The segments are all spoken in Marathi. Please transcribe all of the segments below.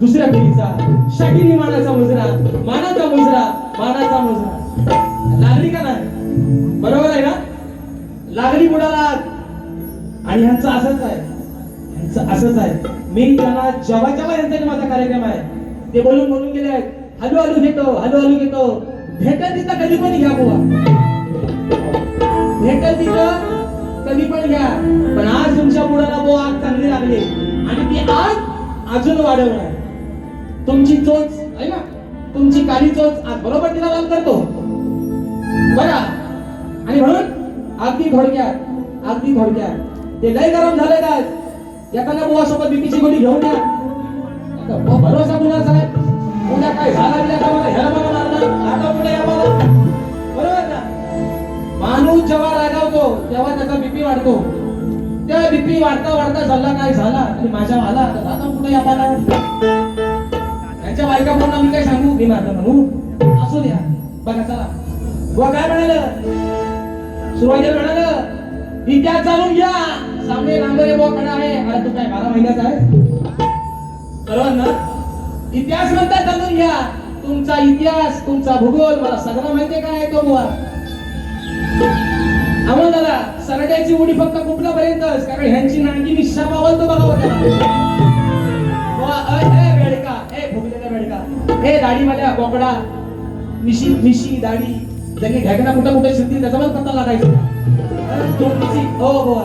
दुसऱ्या पिढीचा शकिनी मानाचा मुजरा मानाचा मुजरा मानाचा मुजरा. लागली का नाही? बरोबर आहे ना? लागली बुडाला आणि ह्यांचं असंच आहे. ह्यांचं असंच आहे. मी त्यांना जेव्हा जेव्हा यांचा माझा कार्यक्रम आहे ते बोलून बोलून गेले आहेत. हलू हलू घेतो हलू हलू घेतो. भेटल तिथं कधी पण घ्या बुवा. भेटल तिथं कधी पण घ्या. पण आज तुमच्या मुलाला बुवा आग चांगली लागली. आणि ती आग अजून वाढवणार. तुमची चोच आहे ना? तुमची काली चोच आज बरोबर तिला लाल करतो. बघा आणि म्हणून अगदी थोडक्यात अगदी थोडक्यात ते लय गरम झाले आज. एखाद्या बुवा सोबत बीपीची गोळी घेऊन या. भरोसा कुणाचा साहेब उद्या काय झाला बिला का मला ह्याला मला आता कुठे या मला बरोबर ना? माणूस जेव्हा रागावतो तेव्हा त्याचा बीपी वाढतो. त्या बीपी वाढता वाढता झाला काय झाला? आणि माझ्या आला आता कुठे या मला त्यांच्या बायका म्हणून मी काय सांगू? मी माझं म्हणू? असू द्या. बघा चला. बुवा काय म्हणाल? सुरुवातीला म्हणाल इतिहास चालून घ्या. सामने लांबरे बुवा कडा आहे. अरे तू काय बारा महिन्याचा आहे बरोबर ना? इतिहास म्हणतात चालून घ्या. तुमचा इतिहास तुमचा भूगोल मला सगळं माहितीये काय आहे तो बुवा? आम्हाला दादा सरड्याची उडी फक्त कुठल्यापर्यंतच? कारण ह्यांची नांगी मी शापावलतो बघा बघा बेडका ए भोगलेला बेडका. ए दाढीवाल्या बोकडा. मिशी मिशी दाढी. त्यांनी ढेकणा कुठं कुठे शिरतील त्याचा पण पत्ता लागायचा. तुमची हो बुवा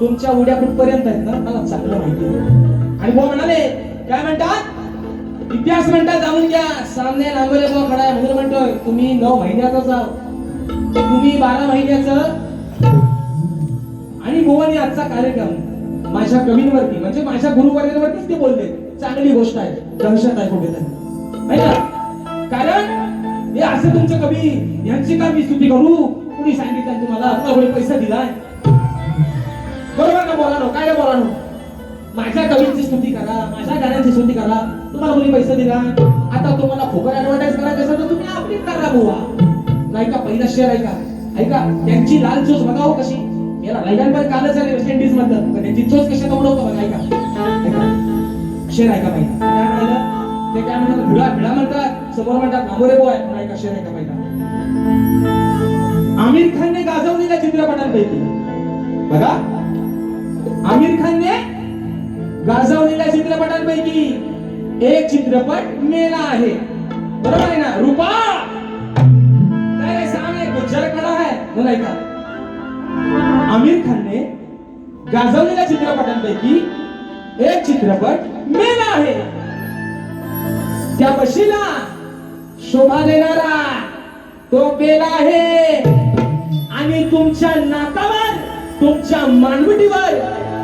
तुमच्या उड्या कुठपर्यंत आहेत? ना मला चांगलं माहिती आणि भाऊ म्हणाले काय म्हणतात? इतिहास म्हणतात जाणून घ्या. सामने लांबले बुवा खडा. आहे म्हणून म्हणतोय तुम्ही नऊ महिन्याचाच आहोत. तुम्ही बारा महिन्याचं आणि भुवनी आजचा कार्यक्रम. माझ्या कवींवरती म्हणजे माझ्या गुरुवर्गांवरतीच ते बोलले. चांगली गोष्ट आहे. दहशत आहे कुठेतरी ना? कारण हे असं तुमचं कवी यांची का मी स्तुती करू? कुणी सांगितलं तुम्हाला? तुम्हाला पैसा दिलाय? बरोबर ना बोला नो काय ना बोला नो माझ्या कवींची स्तुती करा माझ्या गाण्यांची स्तुती करा. तुम्हाला कोणी पैसा दिला? आता तुम्हाला खोकर ऍडव्हर्टाईज करायचं असेल तर तुम्ही आपली करा बुवा. नाही का पहिला शेअर ऐका ऐका त्यांची लाल चोच बघा हो कशी. याला लैलान कालच आले वेस्ट इंडिज मधलं पण त्यांची चोच कशा उडवतो बघा ऐका. शेर ऐका पहिला ते काय म्हणालं ते काय म्हणतात भिडा भिडा म्हणतात. समोर म्हणतात नामोरे बो आहे पण ऐका शेर ऐका पाहिजे आमिर खानने गाजवलेल्या चित्रपटांपैकी बघा. आमिर खानने गाजवलेल्या चित्रपटांपैकी एक चित्रपट मेला आहे. बरोबर आहे ना? रूपा! काय रे सामने गुज्जर खडा है म्हणून ऐका. आमिर खानने गाजवलेल्या चित्रपटांपैकी एक चित्रपट मेन आहे. त्या बशीला शोभा देणारा तो बेल आहे. आणि तुमच्या नाकावर तुमच्या मानवटीवर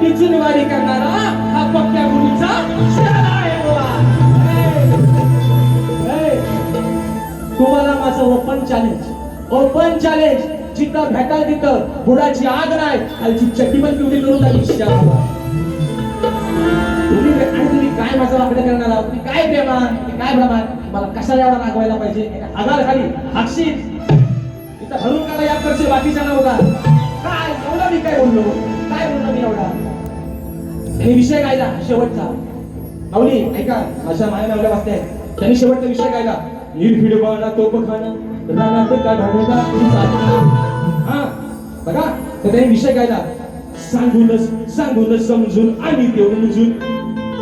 किचनवारी करणारा हा पक्क्या गुरुचा आहे तुम्हाला माझं ओपन चॅलेंज ओपन चॅलेंज जिथं भेटा तिथं बुडाची आग नाही खालची चटी पण पिवळी करून काय माझं वाकडं करणार तुम्ही काय प्रेमा तुम्ही काय भ्रमार मला कशाला एवढा रागवायला पाहिजे? एका हजार खाली हाकशील इथं हरून काढा या करशील बाकीच्या नव्हता काय एवढा मी काय बोललो? काय बोललो मी एवढा? त्यांनी विषय गायला शेवटचा. माऊली ऐका माझ्या माया नवऱ्या वाचते त्यांनी शेवटचा विषय गायला. निर्भीड बाळा तोप खाणं रानात का ढाळला हा बघा तर त्यांनी विषय गायला. सांगूनच सांगूनच समजून आणि देऊन जुन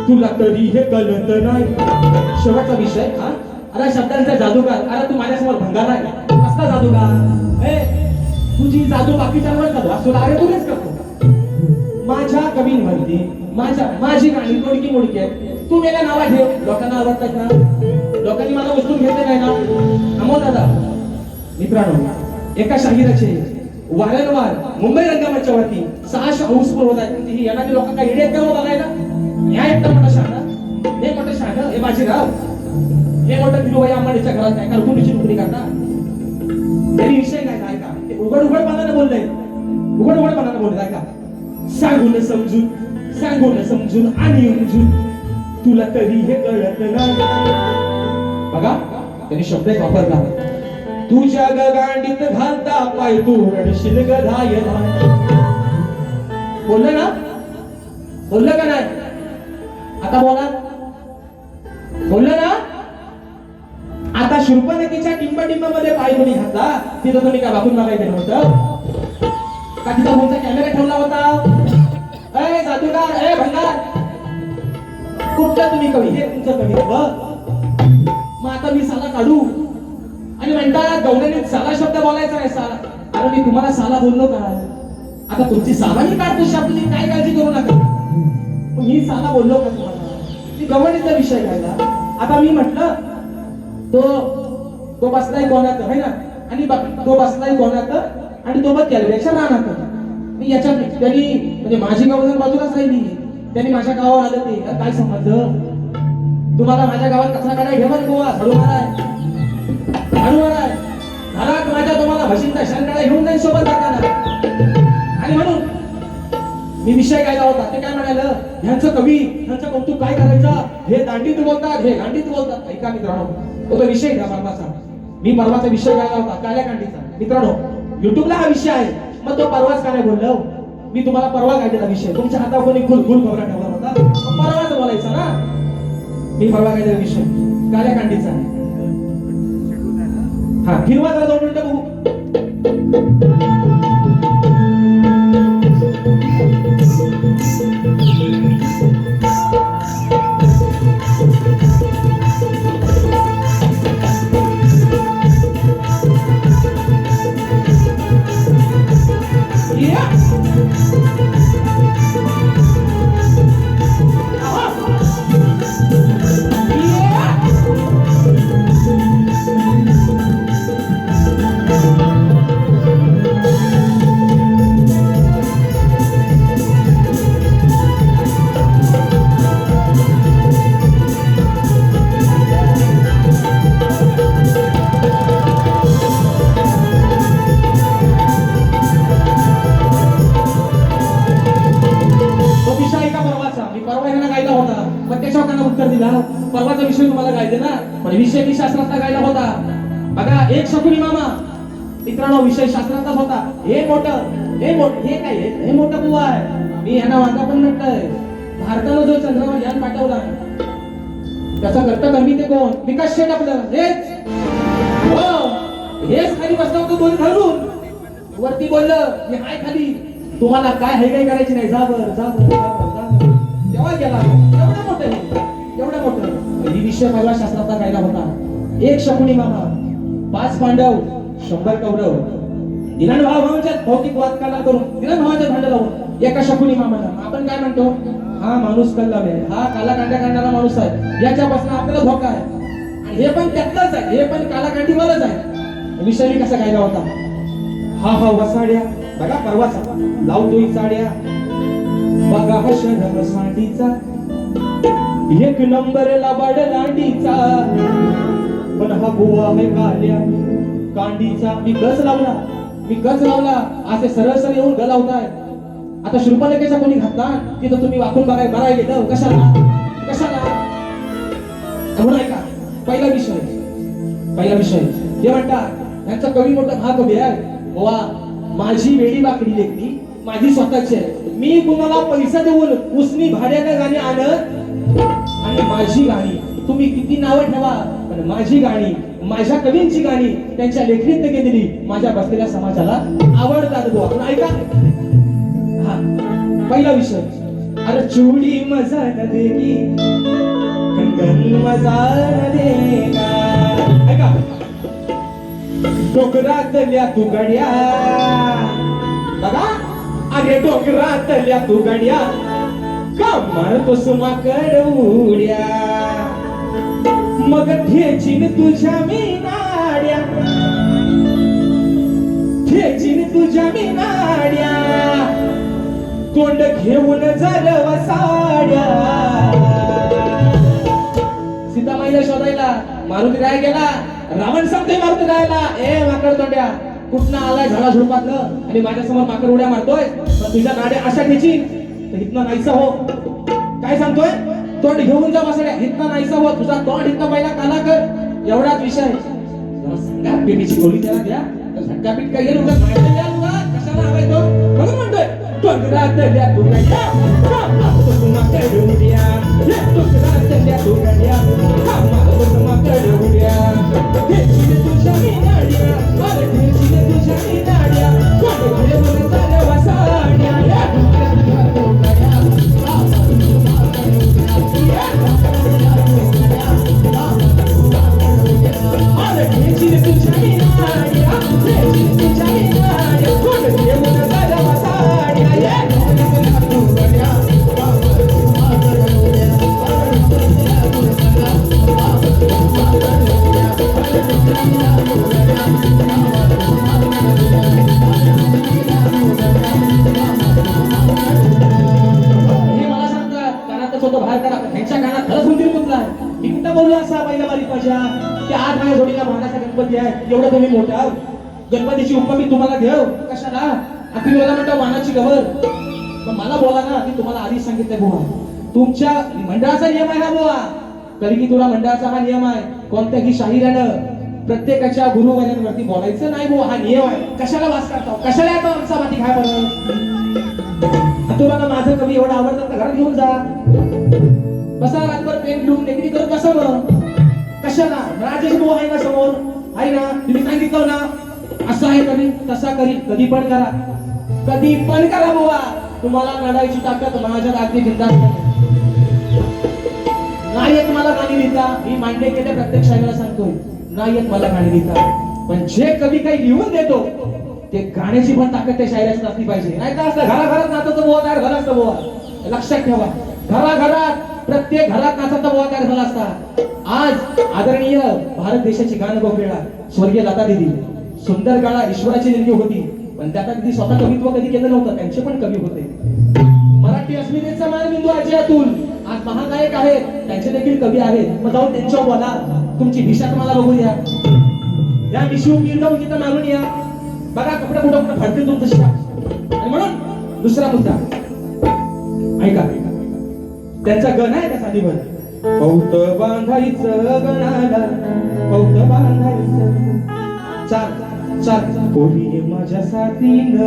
तुला तरी हे कळत नाही. शेवटचा विषय हा? अरे शब्दांचा जादूगार. अरे तू माझ्यासमोर भंगार आहे कसला जादूगार? ए तुझी जादू बाकीच्यांवर जादू असतो अरे तुझेच करतो. माझ्या कवींवरती माझ्या माझी गाणी मोडकी मोडकी आहे तू मेला नावा ठेव. लोकांना आवडतात ना? लोकांनी मला उचलून घेतले नाही ना? अमोल दादा मित्रांनो एका शाहिराचे वारंवार मुंबई रंगमंच्या वरती सहाशे अंश होत आहेत ही येणारी लोकांना काय हो इडे बघायला? हो बघायला न्याय एकटा मोठा हे मोठं शहाणं हे बाजीराव हे मोठं फिरूबाई अंबाडीच्या घरात काय कारकुनीची नोकरी करता तरी विषय काय ऐका ते उघड उघडपणाने बोलले. उघड उघडपणाने बोलले ऐका. सांगून समजून सांगून समजून आणि उमजून तुला तरी हे कळत नाही. बघा त्यांनी शब्द एक वापरला. तुझ्या गगांडीत घालता पाय तू रडशील गधाय बोललं ना? बोललं का नाही? आता बोला. बोललं ना? आता शिल्प नदीच्या मध्ये पाय कोणी घातला? तिथं तुम्ही काय वाकून बघायचं नव्हतं? का तिथं तुमचा कॅमेरा ठेवला होता? ए जादूगार ए भंगार कुठलं तुम्ही कवी? हे तुमचं कवी मग आता मी साला काढू. आणि म्हणता गौऱ्याने साला शब्द बोलायचा आहे साला. अरे मी तुम्हाला साला बोललो का? आता तुमची सालाही काढतो शब्द काय काळजी करू नका. मी साला बोललो का तुम्हाला? मी विषय घ्यायला आता मी म्हटलं तो तो बसलाय कोणात आहे ना? आणि तो बसलाय कोणात आणि तो बघ कॅलव्याच्या रानात मी याच्या त्यांनी म्हणजे माझी गावात बाजूलाच राहिली त्यांनी माझ्या गावावर आलं ते. काय समजलं? तुम्हाला माझ्या गावात कचरा काढाय ठेवा गोवा झाडू आहे झाडू माराय घरात माझ्या तुम्हाला म्हशींचा शान घेऊन जाईल सोबत जाताना मी विषय गायला होता. ते काय म्हणालं? ह्यांचं कवी ह्यांचं कौतुक काय करायचं? हे दांडीत बोलतात हे गांडीत बोलतात. ऐका मित्रांनो तो तो विषय घ्या परवाचा मी परवाचा विषय गायला होता काल्या गांडीचा मित्रांनो युट्यूबला हा विषय आहे. मग तो परवाच काय बोललो. मी तुम्हाला परवा गायलेला विषय? तुमच्या हातावर कोणी गुल गुल खबरा ठेवला होता. परवाच बोलायचा ना? मी परवा गायलेला विषय? काल्या गांडीचा हा फिरवा जरा दोन मिनिटं बघू. Yeah. हे मोठा मोठं बुवा आहे. मी ह्यांना वाटा पण म्हणतोय. भारतानं जो चंद्रावर यान पाठवला त्याचा कर्तकर्मी ते कोण? विकास शेट आपलं. हेच. हेच खाली बसला होतं दोन धरून वरती बोललं मी हाय खाली. तुम्हाला काय हाय काय करायची नाही. जा बर जा बर, जा बर, जा तेव्हा गेला. एवढं मोठं हे, एवढं मोठं. ही विषय पहिला शास्त्राचा गायला होता. एक शकुनी मामा पाच पांडव शंभर कौरव. दिनान भाव भौतिक वाद काढा करून दिनान भावांच्या लावून एका शकुनी मामाला. आपण काय म्हणतो? हा माणूस कल्लावे हा काला कांड्या काढणारा माणूस आहे. याच्यापासून आपल्याला धोका आहे. आणि हे पण त्यातलंच आहे. हे पण कालाकांडीवरच आहे. विषयी कसा गायला होता. हा हा वसाड्या बघा परवाचा. लावतोय साड्या. बघा हा शरम साडीचा एक नंबर लबाड लांडीचा पण हा गोवा आहे काल्या. कांडीचा. मी गज लावला. मी गज लावला असे सरळ सरळ येऊन ग लावताय आता शृपलेखेचा कोणी घातला तिथं तुम्ही वाकून बघाय बघाय गेलं? कशाला? कशाला? म्हणून ऐका. पहिला विषय. पहिला विषय. हे म्हणतात यांचा कवी मोठा हा कवी आहे. वा माझी वेडी वाकडी लेखली माझी स्वतःची आहे. मी कुणाला पैसा देऊन उसनी भाड्यानं गाणी आणत आणि माझी गाणी. तुम्ही किती नावं ठेवा पण माझी गाणी माझ्या कवींची गाणी त्यांच्या लेखणीत गेलेली माझ्या बसलेल्या समाजाला आवडतात गो आपण ऐका. हा. पहिला विषय. अरे चुडी मजा न देगी. कंगन मजा न देगा. ऐका. डोंगरातल्या तू बघा अरे डोकरातल्या तुगड्या. का कमर कुसुमाकड उड्या? मग ठेचीन तुझ्या मी नाड्या ठेचीन तुझ्या मी नाड्या तोंड घेऊन जरव साड्या. सीतामाईला शोधायला मारुती राय गेला रावण सांगतोय मारुती रायला ए माकड तोंड्या कुठनं आलाय झाडा झुडपातलं आणि माझ्यासमोर माकड उड्या मारतोय? तुझ्या गाड्या अशा ठेची तर इथनं नाहीसा हो. काय सांगतोय? तोंड घेऊन जा बसड्या हितना नाहीसा हो तुझा तोंड इथं पहिला काला कर. एवढाच विषय. जरा गोळी त्याला द्या. झटकापीठ काय गेलो उगाच माहिती कशाला हवाय तो? म्हणून म्हणतोय. डोंगरात द्या डोंगऱ्या कामाला तुम्हाला डोंगऱ्या या डोंगरात द्या डोंगऱ्या कामाला तुझ्या मिनाड्या तुझ्या मिनाड्या कोण घेशील तुझ्या गणपती आहे. एवढं तुम्ही मोठा आहो. गणपतीची उपमा मी तुम्हाला देव. कशाला? आणि तुम्ही मला म्हणता वानाची गवर. पण मला बोला ना मी तुम्हाला आधी सांगितलंय बुवा. तुमच्या मंडळाचा नियम आहे हा बुवा. तरी की तुला मंडळाचा हा नियम आहे. कोणत्याही शाहिरानं प्रत्येकाच्या गुरुवर्यांवरती बोलायचं नाही बुवा हा नियम आहे. कशाला वास करता हो? कशाला येतो आमचा माती काय बरं तुम्हाला माझं कवी एवढं आवडतं तर घरात घेऊन जा. बसा रातभर पेन घेऊन नेगरी करून बसा कशाला? राजेश भाऊ आहे ना समोर. आहे ना तुम्ही सांगितलं ना असं आहे कधी तसा करी कधी पण करा. कधी पण करा बुवा. तुम्हाला लढायची ताकद माझ्या अगदी घेतात नाही. येत मला गाणी लिहिता. मी मांडे केले प्रत्येक शाळेला सांगतोय. नाही येत मला गाणी लिहिता. पण जे कवी काही लिहून देतो ते गाण्याची पण ताकद त्या शायराची असली पाहिजे. नाही तर असं घराघरात नाचाचं बोवा तयार घरात असतं बोवा. लक्षात ठेवा. घराघरात प्रत्येक घरात नाचाचा बोवा झाला असता. आज आदरणीय भारत देशाची गान गोपेळा स्वर्गीय लता दिदी. सुंदर काळा ईश्वराची देणगी होती पण त्यात कधी स्वतः कवित्व कधी केलं नव्हतं त्यांचे पण कवी होते. मराठी अस्मितेचा मानबिंदू अजय आज महागायक आहेत त्यांचे देखील कवी आहेत. मग जाऊन त्यांच्यावर बोला. तुमची दिशा तुम्हाला बघू द्या या विषयू मी जाऊन तिथं मागून या. बघा कपडे कुठं कुठं फाडतील तुमचं शिका आणि म्हणून दुसरा मुद्दा. ऐका. त्यांचा गण आहे का साधीवर पौत बांधायचं गणाला पौत बांधायचं. चाल चाल कोणी माझ्या साथीनं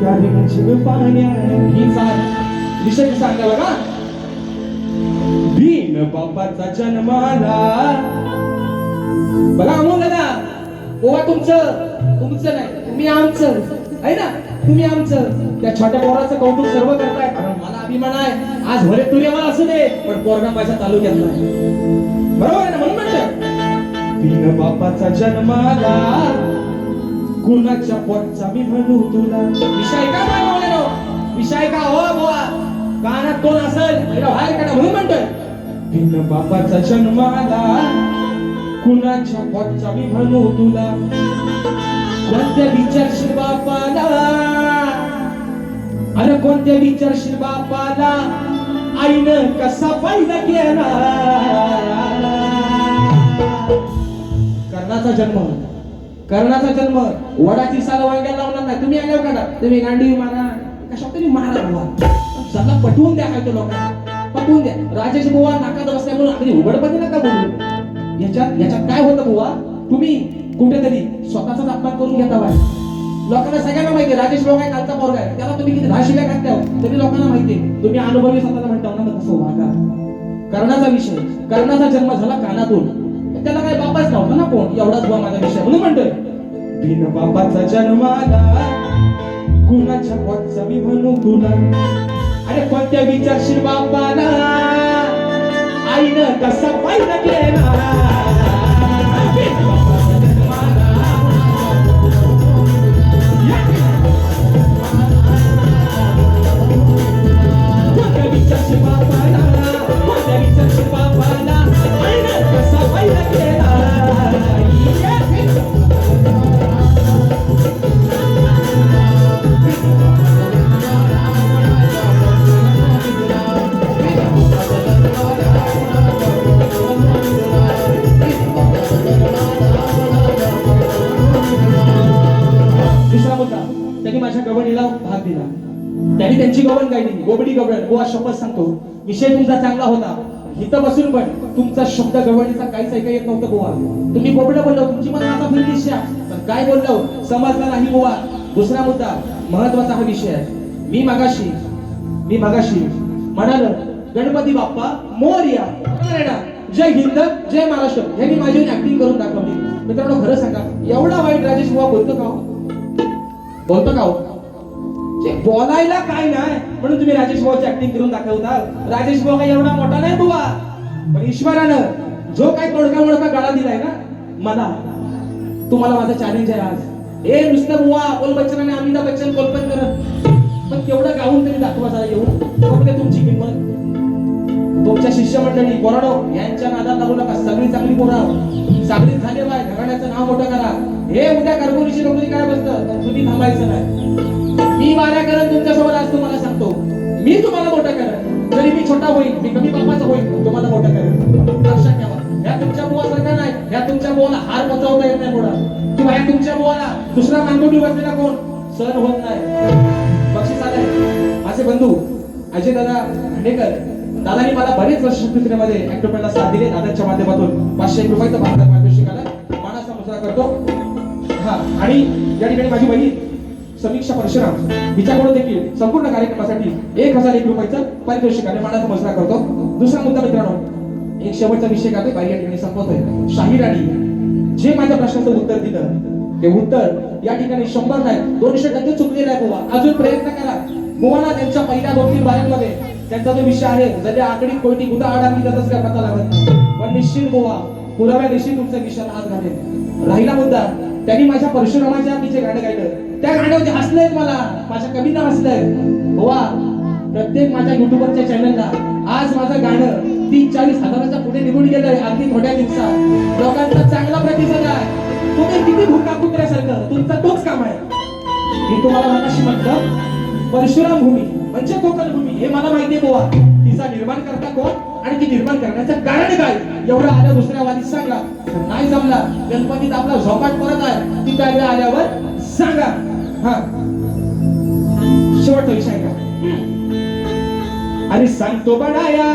त्या जीव पाण्यानं ही चाल विषय सांगा बघा. भीम बापाचा जन्माला. बघा अमोल दादा. ओवा तुमचं. तुमचं नाही तुम्ही आमचं. आहे ना? तुम्ही आमचं. त्या छोट्या पोराचं कौतुक सर्व करताय. कारण मला अभिमान आहे. आज भले तुर्यावर असू दे पण पोरगा माझ्या तालुक्यातला बरोबर आहे ना? म्हणून म्हणलं. बिन बापाचा जन्माला कुणाच्या पोटचा मी म्हणू तुला? विषय का मानवलेलो विषय का हो बुवा? कानात कोण असेल? बाहेर काढा म्हणून म्हणतोय. बिन बापाचा जन्माला कुणाच्या पोटचा मी म्हणू तुला? कोणत्या विचारशील बापाला अरे कोणत्या विचारशील बापाला? आईनं कसा फायदा केला? कर्णाचा जन्म कर्णाचा जन्म वडाची साल वांग्याला लावणार नाही. तुम्ही आल्यावर काढा. तुम्ही गांडी मारा. कशा तरी मारा बुवा. सगळं पटवून द्या काय तो लोकांना. पटवून द्या. राजेश बुवा नाकात बसल्यामुळे अगदी उघडपणे नका बोलू. याच्यात याच्यात काय होतं बुवा? तुम्ही कुठेतरी स्वतःचाच अपमान करून घेता बाहेर. लोकांना सगळ्यांना माहिती राजेश भाऊ काय कालचा पोरगा आहे. त्याला तुम्ही किती धाशिल्या घातल्या हो, तरी लोकांना माहिती आहे. तुम्ही अनुभवी स्वतःला म्हणता ना कसं वागा कर्णाचा विषय. कर्णाचा जन्म झाला कानातून. त्याला काय बापाच नव्हता ना कोण? एवढाच बुवा माझा विषय. म्हणून म्हणतोय. बिन बापाचा जन्माला कुणाच्या पोटचा मी म्हणू तुला? अरे कोणत्या विचारशील बापाला? आईनं कसा पाहिजे केला? कोणत्या विचारशील बापाला कोणत्या विचारशील बापाला आईनं कसा फायदा केला. त्यांनी त्यांची गवण दिली गोबडी गवळण गोवा शपथ सांगतो. विषय तुमचा चांगला होता. इथं बसून पण तुमचा शब्द गवळणीचा काहीच ऐका येत नव्हतं गोवा तुम्ही गोबडं बोललो तुमची पण आता फिरली पण काय बोललो? समजला नाही गोवा दुसरा मुद्दा महत्त्वाचा हा विषय आहे. मी मागाशी मी मागाशी म्हणाल गणपती बाप्पा मोर्या जय हिंद जय महाराष्ट्र. हे मी माझी ऍक्टिंग करून दाखवली. मित्रांनो खरं सांगा एवढा वाईट राजेश बुवा बोलतो का हो? बोलतो का हो? बोलायला काय नाही म्हणून तुम्ही राजेश भाऊची ऍक्टिंग करून दाखवता. राजेश भाऊ काही एवढा मोठा नाही बुवा. पण ईश्वरानं जो काही तोडका मोडका गाळा दिलाय ना मला तुम्हाला माझा चॅलेंज आहे आज. ए नुसतं बुवा अमोल बच्चन आणि अमिताभ बच्चन कल्पन करत. पण तेवढं गाऊन तरी दाखवा जरा येऊन. बघते तुमची किंमत. तुमच्या शिष्यमंडळी बोराडो यांच्या नादात लागू नका. सगळी चांगली बोरा सागरीत झाले बाय घराण्याचं नाव मोठं करा. हे उद्या कर्मोरीची नोकरी काय बसतं तुम्ही थांबायचं नाही. मी वाऱ्या करत तुमच्यासोबत आज तुम्हाला सांगतो. मी तुम्हाला मोठं करेन जरी मी छोटा होईल मी कमी बापाचा होईल तुम्हाला मोठं करेन लक्षात ठेवा. ह्या तुमच्या बुवासारखा नाही. ह्या तुमच्या बुवाला हार पचवता येत नाही पुढं. किंवा ह्या तुमच्या बुवाला दुसरा मानगोटी बसलेला कोण? सर होत नाही. बक्षीस आलंय. माझे बंधू अजय दादा खांडेकर दादानी मला बरेच वर्ष चित्रमध्ये ऍक्टरला साथ दिले. दादाच्या माध्यमातून पाचशे एक रुपयाचं भारतात पारितोषिक मानाचा मुजरा करतो. हा आणि या ठिकाणी माझी बहीण समीक्षा परशुराम. हिच्याकडून देखील संपूर्ण कार्यक्रमासाठी एक हजार एक रुपयाचं पारितोषिक आणि मानाचा मजरा करतो. दुसरा मुद्दा मित्रांनो एक शेवटचा विषय काय बाई या ठिकाणी संपवतोय. शाहीर आणि जे माझ्या प्रश्नाचं उत्तर दिलं ते उत्तर या ठिकाणी शंभर नाही दोनशे टक्के चुकलेलं आहे गोवा अजून प्रयत्न करा. गोवाला त्यांच्या पहिल्या दोन तीन बायांमध्ये त्यांचा जो विषय आहे जरी आकडी कोयटी गुदा आडाकली त्याचाच काय पता लागत. पण निश्चित गोवा पुराव्या दिवशी तुमचा विषय हात घालेल राहिला मुद्दा. त्यांनी माझ्या परशुरामाच्या मी जे गाणं गायलं. त्या गाण्यावरती हसलंय मला. माझ्या कविता हसलंय गोवा प्रत्येक माझ्या युट्यूबरच्या चॅनलला आज माझं गाणं तीस चाळीस हजाराच्या पुढे निघून गेलंय अगदी थोड्या दिवसात. लोकांचा चांगला प्रतिसाद आहे. तुम्ही किती भूका कुत्र्यासारखं. तुमचा तोच काम आहे. मी तुम्हाला मनाशी म्हटलं परशुराम भूमी म्हणजे कोकण भूमी हे मला माहिती आहे बोवा. तिचा निर्माण करता कोण? आणि ती निर्माण करण्याचं कारण काय? एवढं आलं दुसऱ्या वादीत सांगा. नाही जमला गणपतीत आपला झोपाट परत आहे. ती त्यावेळी आल्यावर सांगा. हा. शेवटचा विषय का? आणि सांगतो बडाया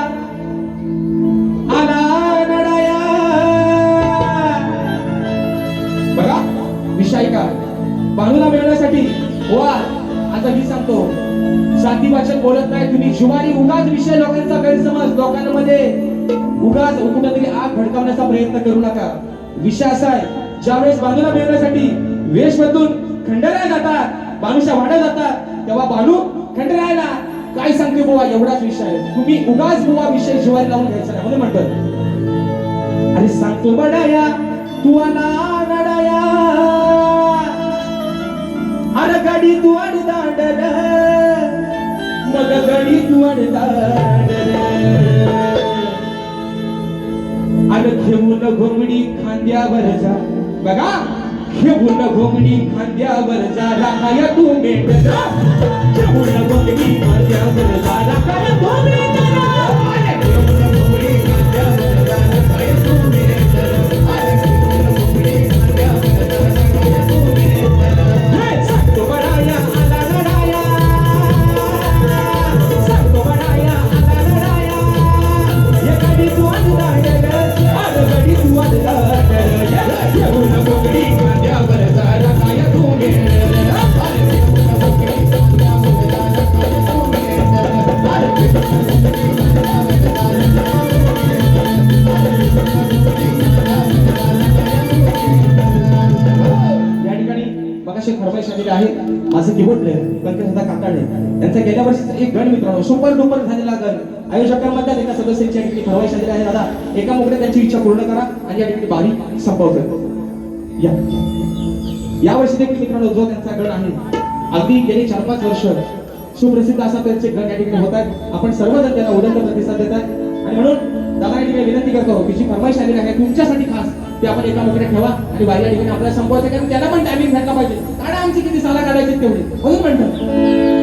आला नडाया. बघा विषय का? बाणूला मिळवण्यासाठी वा आजही सांगतो? साधी वाचन बोलत नाही तुम्ही. जुवारी उगाच विषय लोकांचा गैरसमज. लोकांमध्ये उगाच कुठेतरी आग भडकावण्याचा प्रयत्न करू नका. विषय असा आहे ज्यावेळेस बाजूला मिळवण्यासाठी वेश बदलून खंडराय जातात बाणूच्या वाड्या जातात तेव्हा बाणू खंडरायला काय सांगते बुवा? एवढाच विषय आहे. तुम्ही उगाच बुवा विषय जुवारी लावून घ्यायचा नाही. म्हणून म्हणतो अरे सांगतो बडाया तू आला अर गडी तू अड मग गडी तू अड दांडर अरे घेऊन घोंगडी खांद्यावर जा. बघा घेऊन घोंगडी खांद्यावर जा. राखाय तू मेट जा घेऊन घोंगडी खांद्यावर जा. राखाय तू मेट जा सुपर डुपर झालेला गण. आयोजकांमधल्या एका सदस्यांची या ठिकाणी फरमाईश झालेली आहे. दादा एका मुकडे त्यांची इच्छा पूर्ण करा आणि या ठिकाणी बारी संपवतोय या या. वर्षी देखील मित्रांनो जो त्यांचा गण आहे अगदी गेली चार पाच वर्ष सुप्रसिद्ध असा त्यांचे गण या ठिकाणी होत आहेत. आपण सर्वजण त्यांना उदंड प्रतिसाद देत आहेत. आणि म्हणून दादा या ठिकाणी विनंती करतो की जी फरमाईश आलेली आहे तुमच्यासाठी खास ते आपण एका मुकडे ठेवा आणि बाहेर या ठिकाणी आपल्याला संपवायचं कारण त्याला पण टायमिंग घ्यायला पाहिजे. कारण आमची किती साला काढायची तेवढी? म्हणून म्हणतात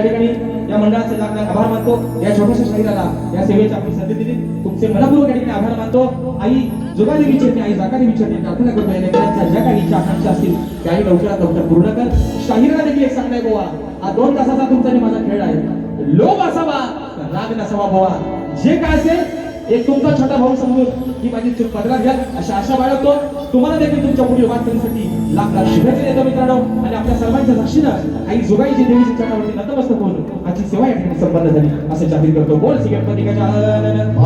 एकदा ठिकाणी या मंडळाचे लाख लाख आभार मानतो. या छोट्याशा शरीराला या सेवेची आपली संधी दिली. तुमचे मनपूर्वक या ठिकाणी आभार मानतो. आई जुगादेवी विचारते आई जागाने विचारते प्रार्थना करतो. या लेकरांच्या ज्या काही इच्छा आकांक्षा असतील त्याही लवकरात लवकर पूर्ण कर. शाहिराला देखील एक सांगताय गोवा हा दोन तासाचा तुमचा आणि माझा खेळ आहे. लोभ असावा राग नसावा बोवा. जे काय असेल एक तुमचा छोटा भाऊ समजून ही माझी चूक पदरात घ्या. अशा आशा बाळगतो. तुम्हाला देखील तुमच्या पुढील वाटचालीसाठी लाख लाख शुभेच्छा देतो मित्रांनो. आणि आपल्या सर्वांच्या साक्षीनं आई जोगाईची देवीची चटावरती नतमस्तक होऊन आजची सेवा या ठिकाणी संपन्न झाली. असं जाहीर करतो. बोल श्री गणपती गजानन